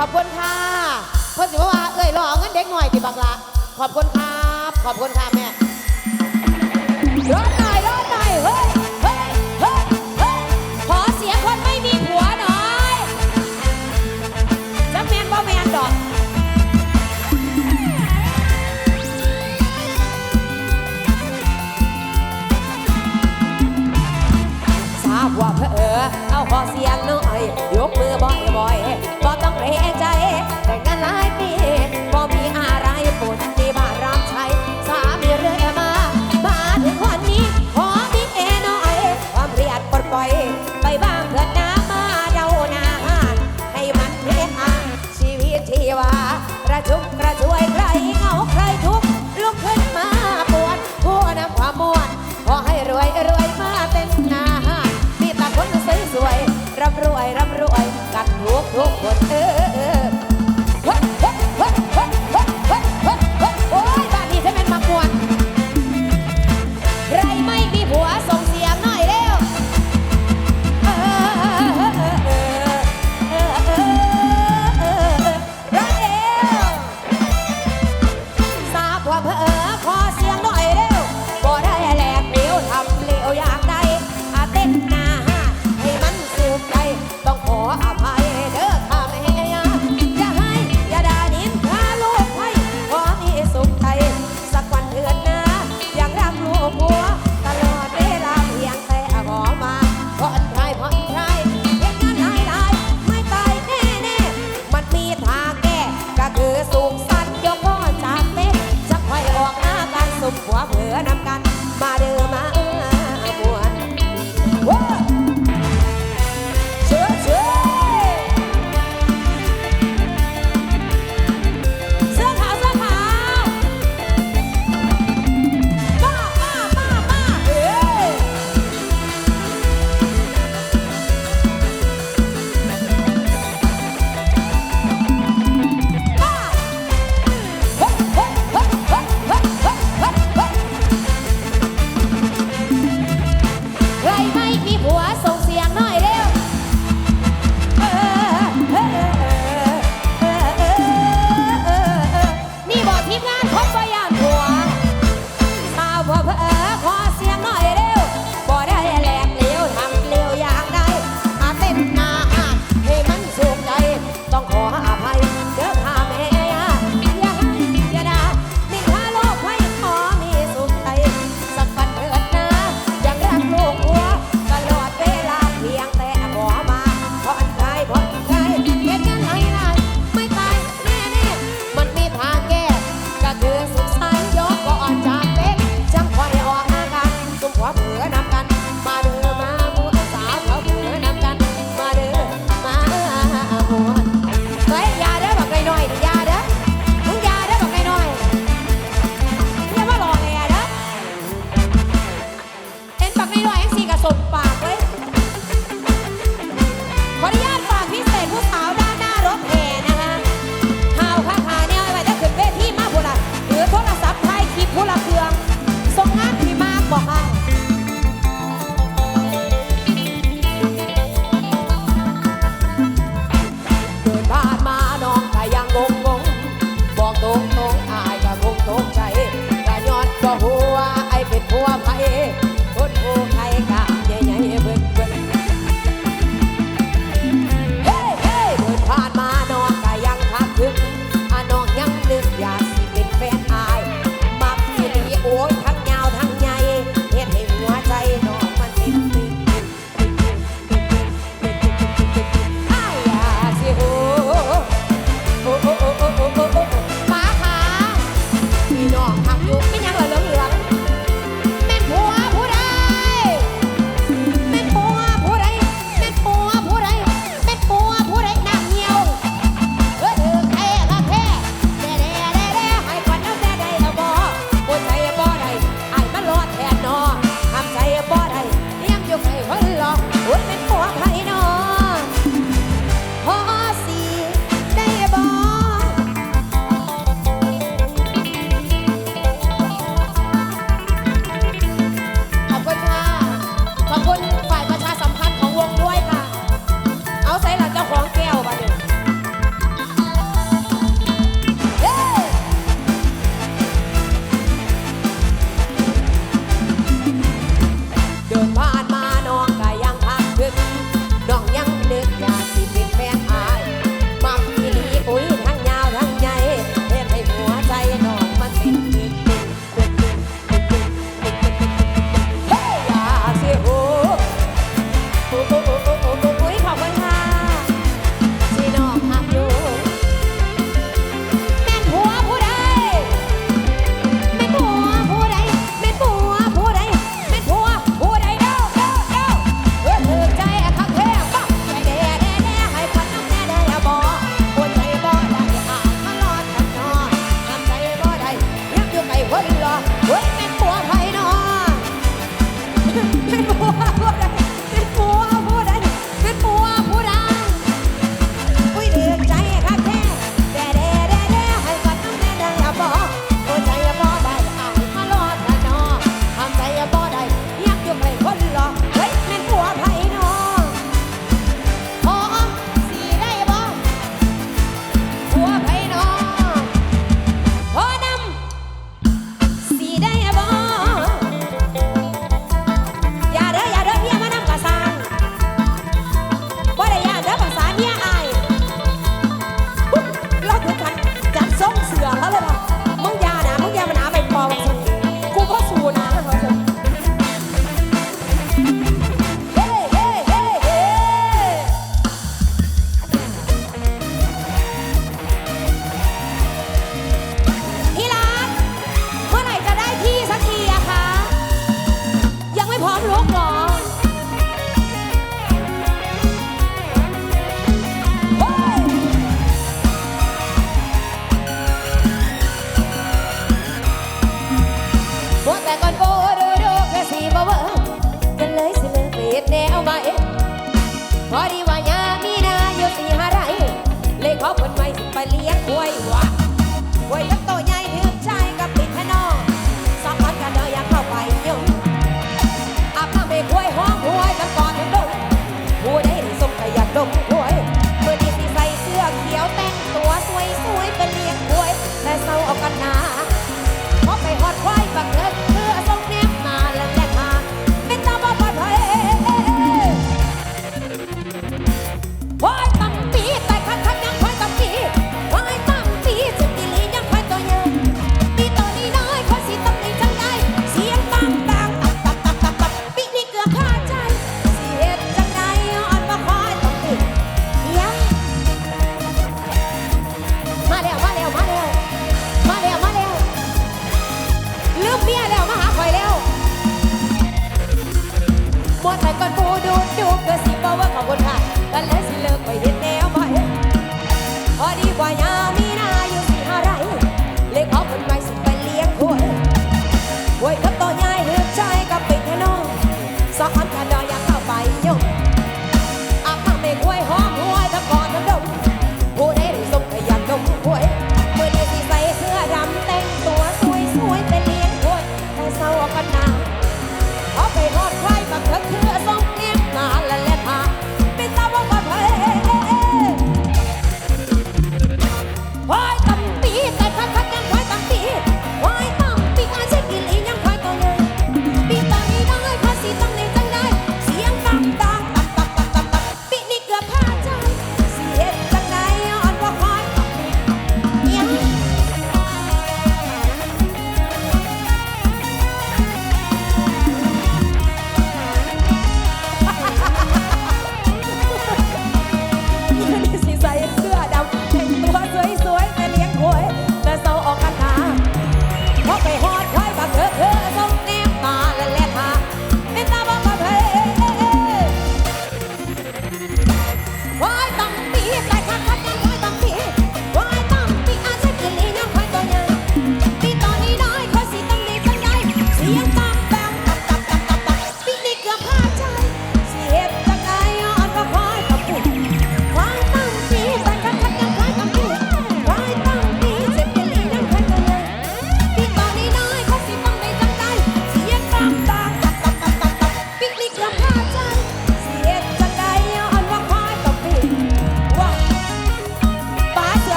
ขอบคุณค่ะเพื่อนสิว่าว่าเอ้ยรอเอเงินเด็กหน่อยติบักละขอบคุณครับ ขอบคุณค่ะแม่รอดหน่อยรอดหน่อยเฮ้ยเฮ้ยเฮ้ยเฮ้ยขอเสียงคนไม่มีผัวหน่อยจักแมนบ่แมนดอกทราบว่าเพอเอเอาขอเสียงน่อยยกมือบ่อยๆ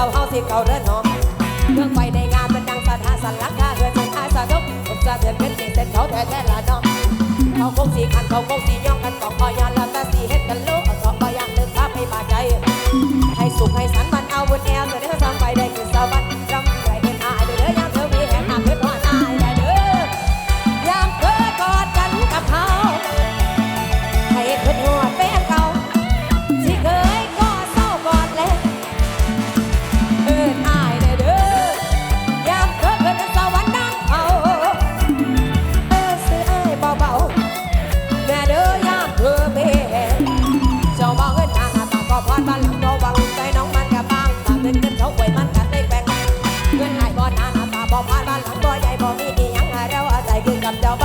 ก่าเฮาสิเก่าเดินหอมเรื่องไปในงานเป็นดังสถานสันหลังคาเฮือนสุดท้ายสาดุกผาจะเดินเป็นสีเส้นเขาแท้แท้ละน้องเขาคงสีขันเขาคงสีย่องกันของพอยานแล้วแต่สีเฮ็ดกันลูกเอาสอบพยานเกภาพให้บาดใจ ให้สุขให้สันมันเอาบนแอวจะได้ามไฟได้ làm đau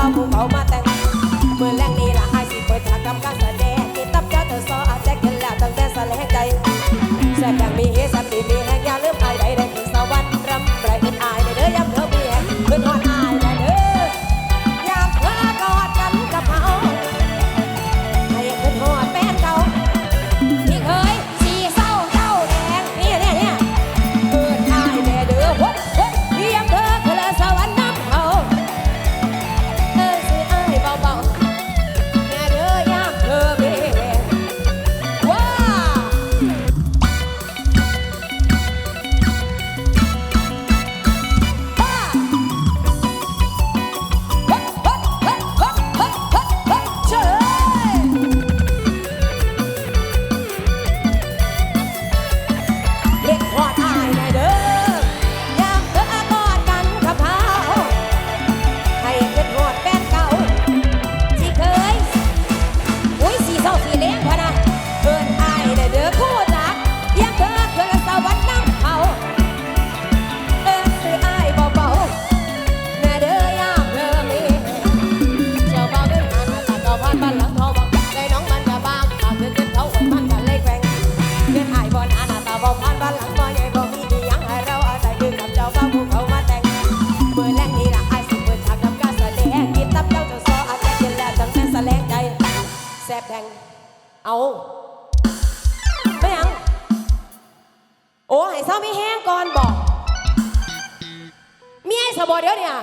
บ่เดี๋ยวเนี่ย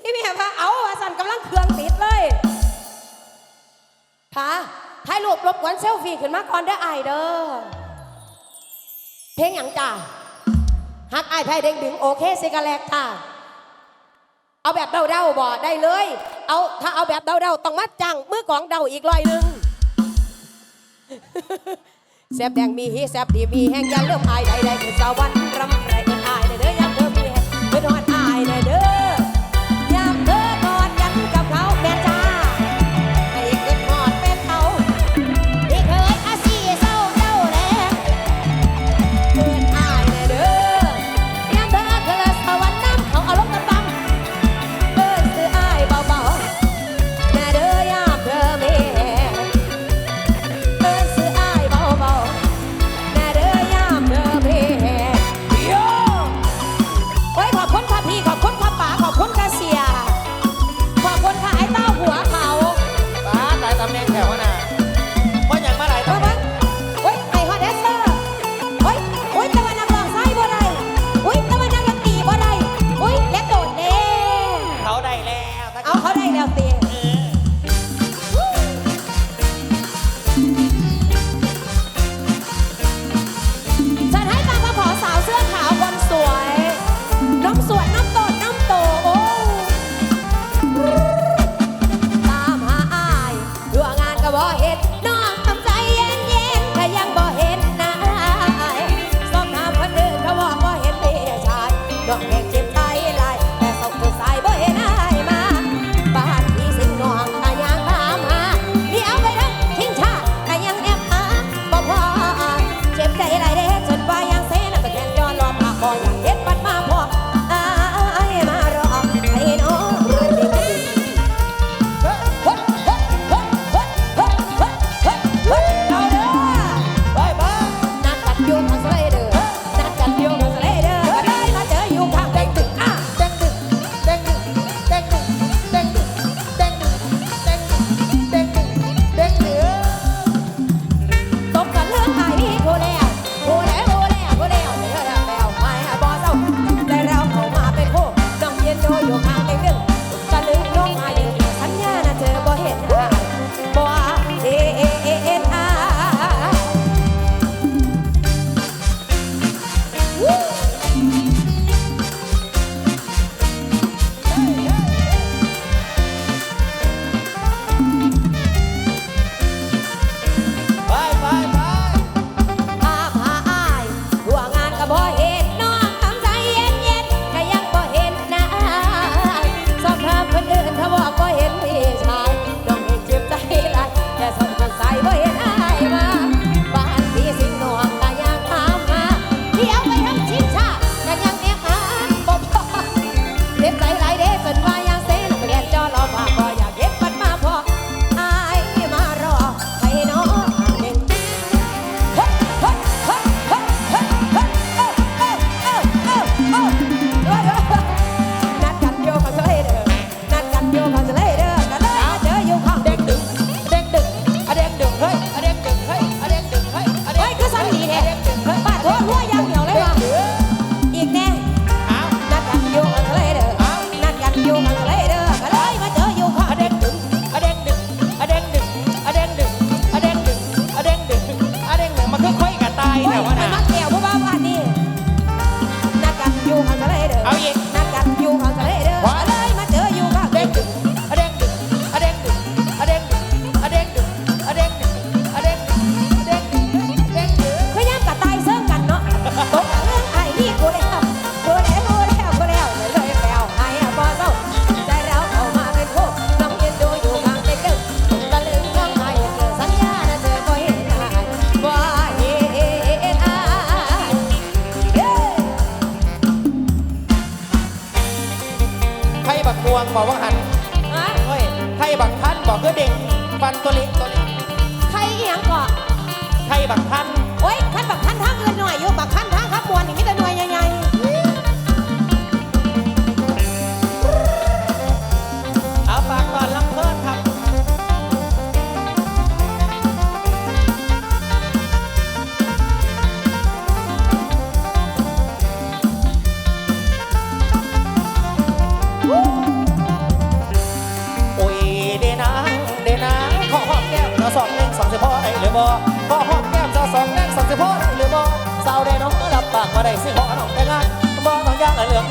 พี่แม่พาเอาสันกำลังเคืองติดเลยพาถ่ายรูปรบกวนเซลฟี่ขึ้นมาก่อนเดอไอเด้อเพลงอย่างจ้าฮักไอไพ่เด้งดึงโอเคสิกาแลกจ้าเอาแบบเดาเดาบ่ได้เลย เอาถ้าเอาแบบเดาเดาต้องมัดจังมือของเดาอีกรอยหนึ่ง แซบแดงมีฮีแซบดีมีแห้งอย่าลืมอายไดๆคือสวรรค์รำไรอายเด้อยังเพิ่มมีแห้งเพิ่นฮอดอายเด้อ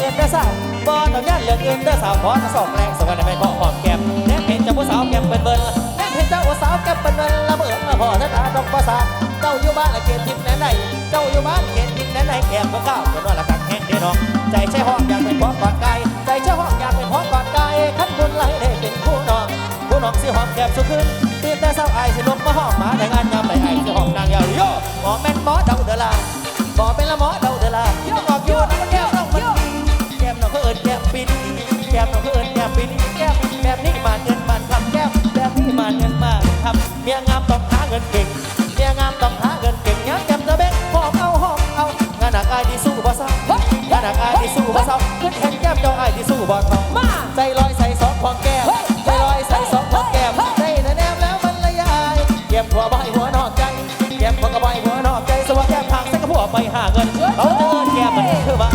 ย่างเหลืองเงินได้สาวบ่ต้องย่างเหลืองเงินได้สาวขอจะสองแรงสวัสดีไปขอหอมแก้มแนมเห็นเจ้าผู้สาวแก้มเบิ่นเบิ่นแนมเห็นเจ้าผู้สาวแก้มเบิ่นเบิ่นละเบิ่งละพอถ้าตาต้องภาษาเจ้าอยู่บ้านละเกณฑ์ทิพย์แน่ไหนเจ้าอยู่บ้านเกณฑ์ทิพย์แน่ไหนแก้มก็ข้าวเป็นว่าละตักแห้งเด้น้องใจใช่ห้องอยากเป็นพร้อมกอดกายใจใช่ห้องอยากเป็นพร้อมกอดกายขั้นบุญไหลได้เป็นคู่น้องผู้น้องสิหอมแก้มสุขึ้นตื่นแต่เช้าไอายสิลงมาหอมหมาแต่งานยามใดไอายสิหอมนางยาวโย่หมอแม่นหมอเดาเดอลาหมอเป็นละหมอเดาเดอลาโยออกโยน้ำ แก้มปีนแก้มน้องเพื่อนแก้มปีนแก้มแบบนี้มาเงินมันคำแก้มแบบนี้มาเงินมาคำเมียงามต้องหาเงินเก่งเมียงามต้องหาเงินเก่งยังแก้มจะเบ้หอมเอาหอมเอางานหนักอายที่สู้บ่เศร้างานหนักอายที่สู้บ่เศร้าขึ้นแทนแก้มเจ้าอายที่สู้บ่ทองมาใจลอยใส่สองของแก้มใจลอยใส่สองของแก้มใจแต่แนมแล้วมันละยายแก้มหัวใบหัวนอกใจแก้มหัวกระใบหัวนอกใจสว่าแก้มทางใส่กระผัวไปหาเงินเขาเตือนแก้มมันคือว่า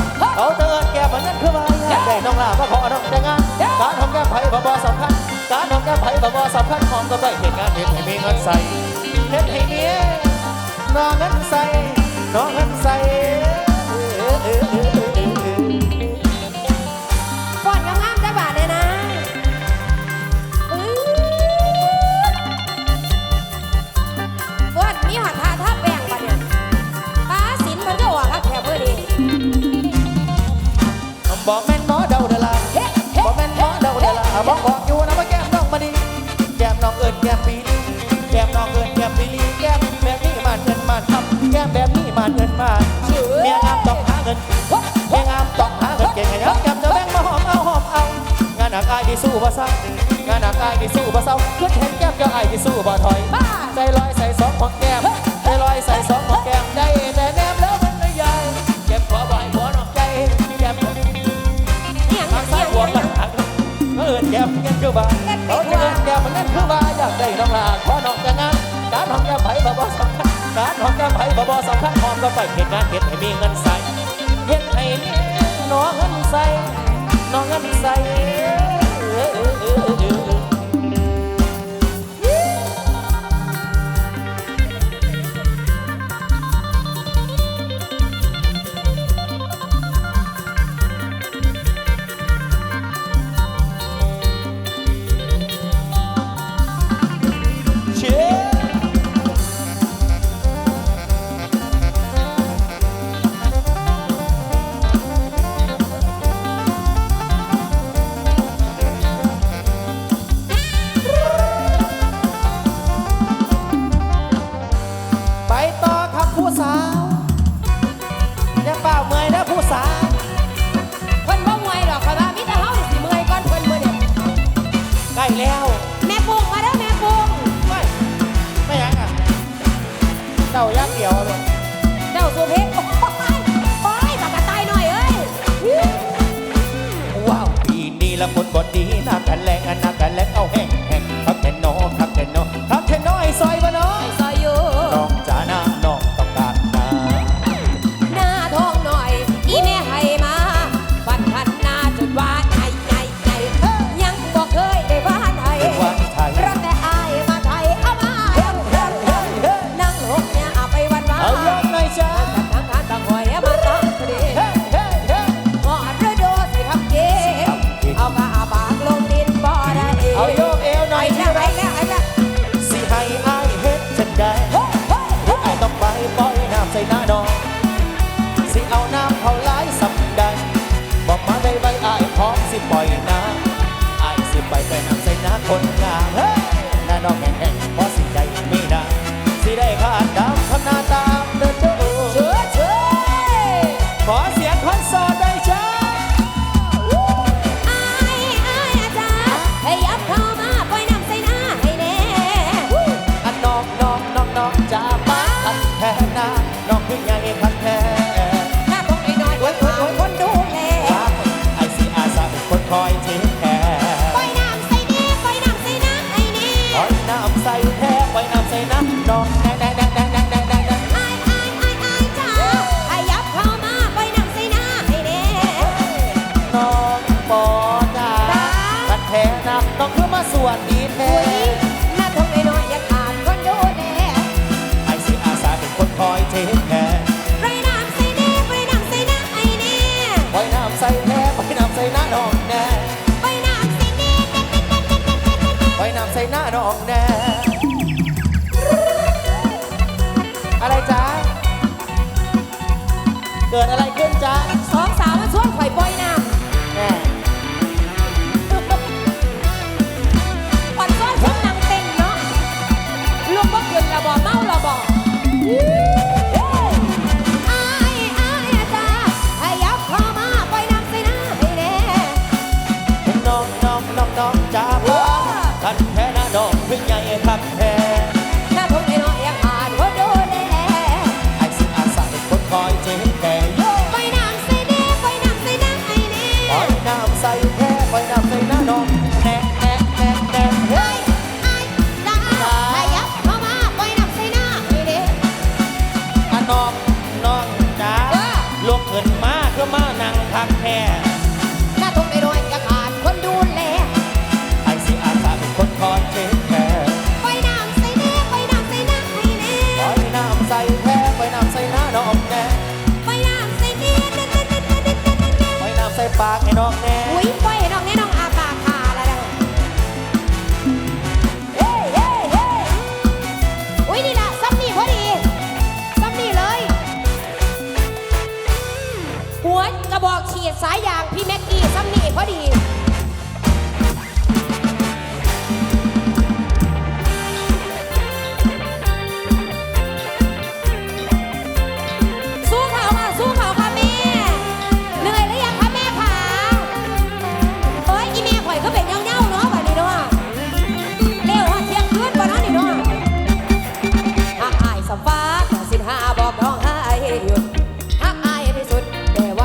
ก้มไผ่บ่สำคัญหอมก็ได้เหตุงานเห็นให้มีเงินใส่เห็นให้เมียน้องเงินใส่น้องเงินใส่ กอายที่สู้บ่เศร้างานหนักอายที่สู้บ่เศร้าขึ้นเห็นแก้มเจ้าอายที่สู้บ่ถอยบ้าใจลอยใส่สองของแก้มใจลอยใส่สองของแก้มได้แต่แนมแล้วมันไม่ใหญ่แก้มขอบ่อยหัวนอกใจแก้มเอียงทางซ้ายหัวกันหักเอินแก้มเงินคือบ้าเขาจะเอินแก้มเงินคือบ้าอยากได้น้องลาขอน้องแต่งงานการของแก้มไผ่บ่บ่สำคัญการของแก้มไผ่บ่บ่สำคัญหอมก็ไปเหตุงานเฮ็ดให้มีเงินใส่เฮ็ดให้มีน้องเงินใส่น้องเงินใส่ oh, oh, oh. oh.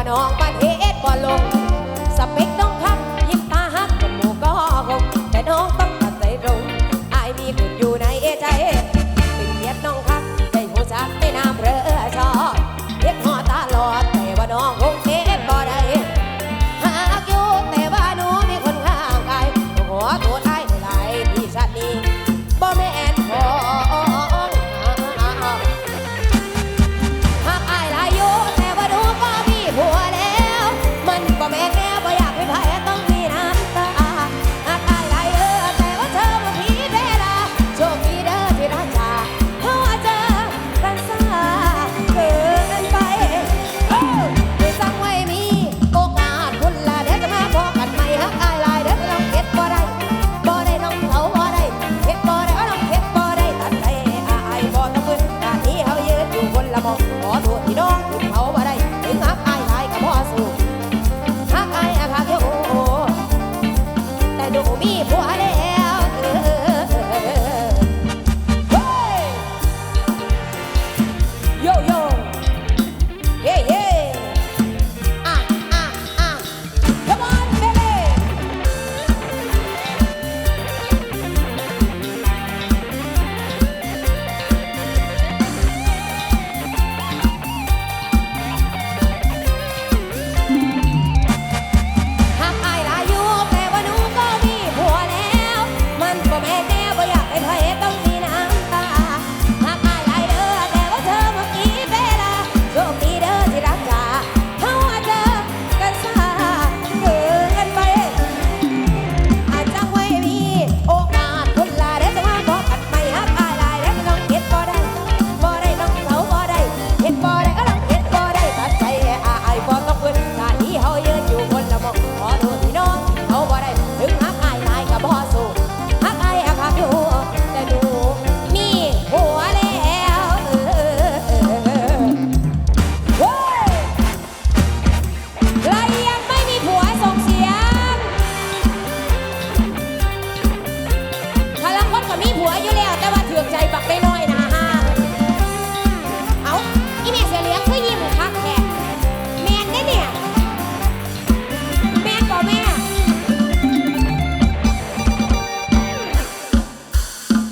น้อง